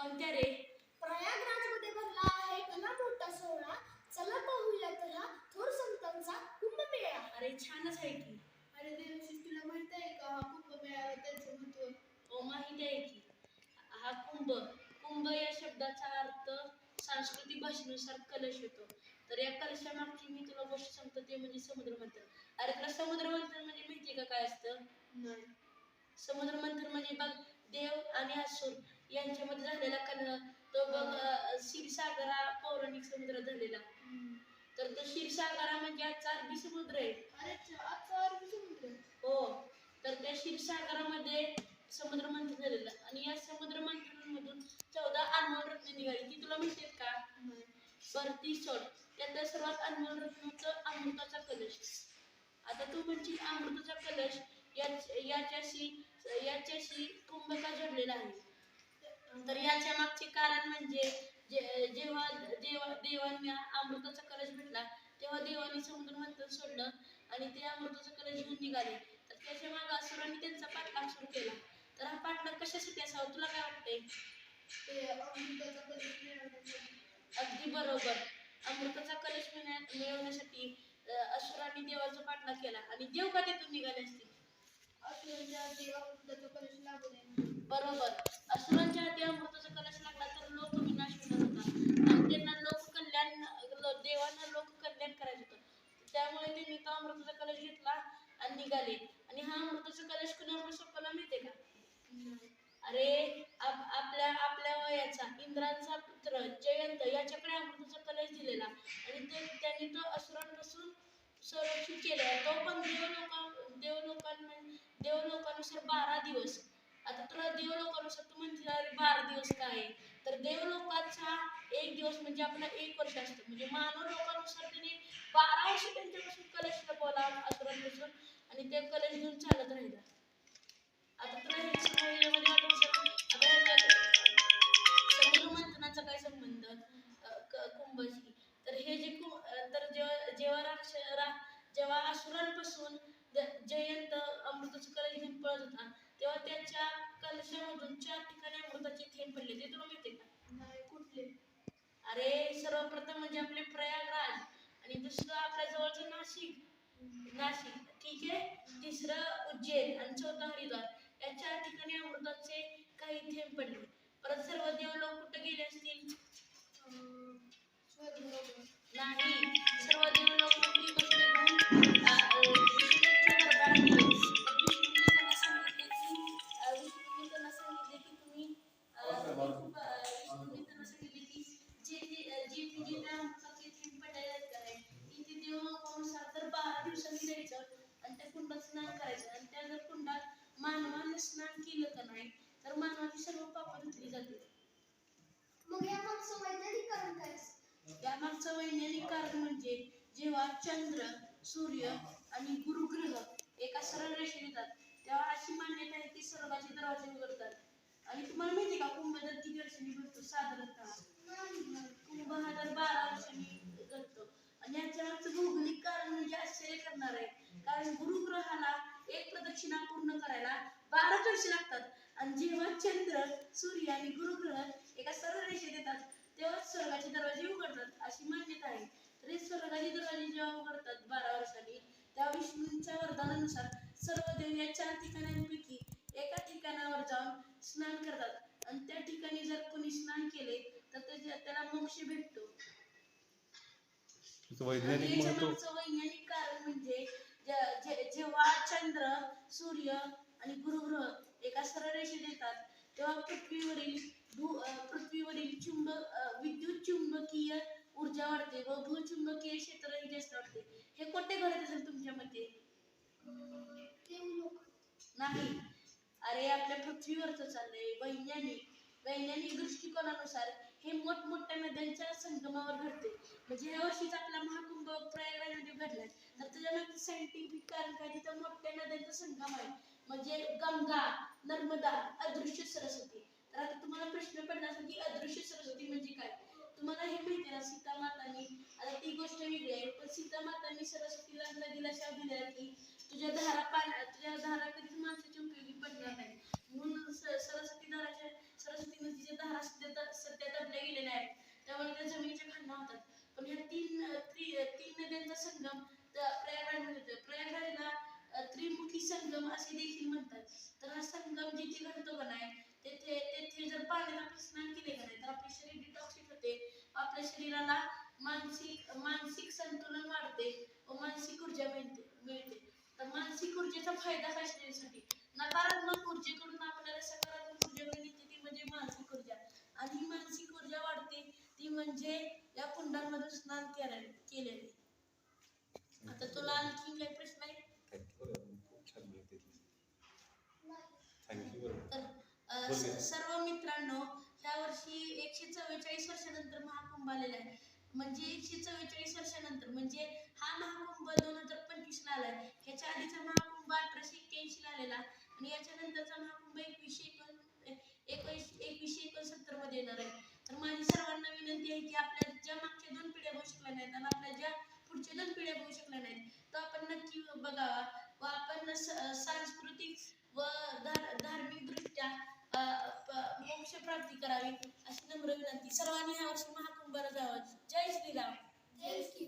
कोणत्या रे? प्रयागराजमध्ये भरला आहे मोठा सोहळा. चला पाहूया तर हा थोर संतांचा कुंभमेळा. अरे छानच आहे की. अरे देवशीष तुला माहीत आहे का? हा कुंभमेळा त्याचं महत्त्व हो माहिती आहे की. हा कुंभ कुंभ या शब्दाचा अर्थ सांस्कृतिक भाषेनुसार कलश होतो तर या कलशामागची मी तुला गोष्ट सांगतो ते म्हणजे समुद्र मंथन. अरे तुला समुद्र मंथन म्हणजे माहितीये का? काय असतं? नाही. समुद्र मंथन म्हणजे बघ देव आणि असुर. यांच्यामध्ये झालेला कलह तो बघ क्षीरसागरा पौराणिक समुद्र झालेला. तर तो क्षीरसागरा म्हणजे आजचा अरबी समुद्र आहे. आजचा अरबी समुद्र हो. तर त्या क्षीरसागरामध्ये समुद्र मंथन झालेलं. आणि या समुद्र मंथनामधून चौदा अनमोल रत्न निघाली. ती तुला माहिती आहेत का? बरं ती सोड. त्यातलं सर्वात अनमोल रत्न होतं अमृताचा कलश. आता तू म्हणशील अमृताचा कलश याच- याच्याशी याच्याशी कुंभ का जोडलेला आहे. तर याच्या मागचे कारण म्हणजे जेव्हा देवा देवांना अमृताचा कलश भेटला तेव्हा देवाने समुद्र मंथन सोडलं आणि ते अमृताचा कलश घेऊन निघाले. तर त्याच्यामागे असुरांनी त्यांचा पाठलाग सुरू केला. तर हा पाठलाग कशासाठी असावा? तुला काय वाटतंय? ते अमृताचा कलश मिळवण्यासाठी. अगदी बरोबर. अमृताचा कलश मिळवण्यासाठी असुरांनी देवाचा पाठलाग केला. आणि देव का तिथून निघाले असतील? असुरांच्या देव अमृताचा कलश लागू नये बरोबर. असुरांच्या हाती अमृताचा कलश लागला तर लोक विनाश होणार होता. आणि त्यांना लोक कल्याण देवांना लोक कल्याण करायचं होतं. त्यामुळे त्यांनी तो अमृताचा कलश घेतला आणि निघाले. आणि हा अमृताचा कलश कुणावर सोपवला माहितीये का? अरे आपल्या आपल्या वयाचा इंद्रांचा पुत्र जयंत याच्याकडे अमृताचा कलश दिलेला. आणि ते त्यांनी तो असुरांपासून संरक्षित केला तो पण देव देवलोका देव लोकांनुसार बारा दिवस आता तुला देवलोकानुसार तू म्हणतील अरे बारा दिवस काय? आहे? तर देवलोकाचा एक दिवस म्हणजे आपला एक वर्ष असतो. म्हणजे मानव लोकांनुसार त्यांनी बारा वर्ष त्यांच्यापासून कलश लपवला असुरांपासून आणि ते कलश घेऊन चालत राहिला. आता तुला हे सगळं मंथनाचा काय संबंध? कुंभशी. तर हे जे कुंभ तर जेव्हा जेव्हा राक्ष जेव्हा असुरांपासून ज- जयंत अमृताचं कलश घेऊन पळत होता त्याच्या कलशामधून चार ठिकाणी अमृताचे थेंब पडले. ते तुला माहिती का? नाही कुठले? अरे सर्वप्रथम म्हणजे आपले प्रयागराज आणि दुसरं आपल्या जवळचं नाशिक. नाशिक. ठीक आहे? तिसरं उज्जैन आणि चौथं हरिद्वार. या चार ठिकाणी अमृताचे काही थेंब पडले. परत सर्व देव लोक कुठे गेले असतील? नाही. मानवाने स्नान केलं का नाही तर मानवाची सर्व पापं धुतली जातील. मग या मागचं वैज्ञानिक कारण काय असतं? यामागचं वैज्ञानिक कारण म्हणजे जेव्हा चंद्र सूर्य आणि गुरु ग्रह एका सरळ रेषेत येतात तेव्हा अशी मान्यता आहे की स्वर्गाचे दरवाजे उघडतात. आणि तुम्हाला माहिती का कुंभ दर किती वर्षांनी भरतो? साधारणतः कुंभ हा दर बारा वर्षांनी घडतो आणि याच्या मागचं भौगोलिक कारण म्हणजे आश्चर्य करणार आहे कारण गुरु ग्रहाला एक प्रदक्षिणा पूर्ण करायला बाराच वर्ष लागतात. आणि जेव्हा चंद्र सूर्य आणि गुरु ग्रह एका सरळ रेषेत येतात तेव्हा स्वर्गाचे दरवाजे उघडतात अशी मान्यता आहे. तर हे स्वर्गाचे दरवाजे जेव्हा उघडतात बारा वर्षांनी तेव्हा विष्णूंच्या वरदानानुसार सर्व देव या चार ठिकाणांपैकी एका ठिकाणावर जाऊन स्नान करतात. आणि त्या ठिकाणी जर कोणी स्नान केले तर त्याला मोक्ष भेटतो. वैज्ञानिक कारण म्हणजे जेव्हा चंद्र सूर्य आणि गुरुग्रह एका सरळ रेषेत येतात तेव्हा पृथ्वीवरील पृथ्वीवरील चुंबक अं, विद्युत चुंबकीय ऊर्जा वाढते व भूचुंबकीय क्षेत्रही जास्त वाढते. हे कोठे घडत असेल तुमच्या मते? नाही. अरे आपल्या पृथ्वीवरचं चाललंय. वैज्ञानिक वैज्ञानिक दृष्टिकोनानुसार हे मोठमोठ्या नद्यांच्या संगमावर घडते. म्हणजे या वर्षीच आपला महाकुंभ प्रयागराजमध्ये घडलाय तर त्याच्यानंतर सायंटिफिक कारण काय? तिथं मोठ्या नद्यांचा संगम आहे. म्हणजे गंगा नर्मदा अदृश्य सरस्वती. तर आता तुम्हाला प्रश्न पडला की अदृश्य सरस्वती म्हणजे काय? तुम्हाला हे माहिती ना सीता मातांनी आता ती गोष्ट वेगळी आहे पण सीता मातांनी सरस्वतीला नदीला शाप दिला की तुझ्या धारा पाण्या तुझ्या धारा कधीच माणसाच्या उपयोगी पडणार नाही. म्हणून सरस्वती धाराच्या सरस्वती नदीच्या धारा सध्या सध्या दबल्या गेलेल्या आहेत. त्यामुळे त्या जमिनीच्या खांदा होतात. पण ह्या तीन तीन नद्यांचा संगम असे देखील म्हणतात. तर हा संगम जिथे घडतो का नाही तेथे तेथे जर पाण्यात आपण स्नान केले का नाही. तर आपले शरीर डिटॉक्सिक होते. आपल्या शरीराला मानसिक मानसिक संतुलन वाढते व मानसिक ऊर्जा मिळते मिळते. तर मानसिक ऊर्जेचा फायदा काय शरीरासाठी? नकारात्मक ऊर्जेकडून आपल्याला सकारात्मक ऊर्जेकडे येते ती म्हणजे मानसिक ऊर्जा. आणि ही मानसिक ऊर्जा वाढते. ती म्हणजे या कुंडांमधून स्नान केल्याने केल्याने आता तुला आणखी काही प्रश्न आहे थँक्यू बरं खूप छान माहिती दिली थँक्यू बरं तर अ, बोल स- की. सर्व मित्रांनो ह्या वर्षी एकशे चव्वेचाळीस वर्षानंतर महाकुंभ आलेला आहे. म्हणजे एकशे चव्वेचाळीस वर्षानंतर म्हणजे हा महाकुंभ दोन हजार पंचवीस ला आलाय. ह्याच्या आधीचा महाकुंभ अठराशे एक्क्याऐंशी ला आलेला आणि याच्या नंतरचा महाकुंभ एकवीसशे एकवीसशे एकोणसत्तरमध्ये येणार आहे. तर माझी सर्वांना विनंती आहे की आपल्या ज्या मागच्या दोन पिढ्या होऊ शकल्या नाहीत आणि आपल्या ज्या पुढच्या दोन पिढ्या होऊ शकल्या नाहीत तर आपण नक्की बघावा. व आपण सांस्कृतिक व प्राप्ती करावी. अशी नम्र विनंती. सर्वांनी हा वर्षी महाकुंभाला जय श्रीराम. जय श्री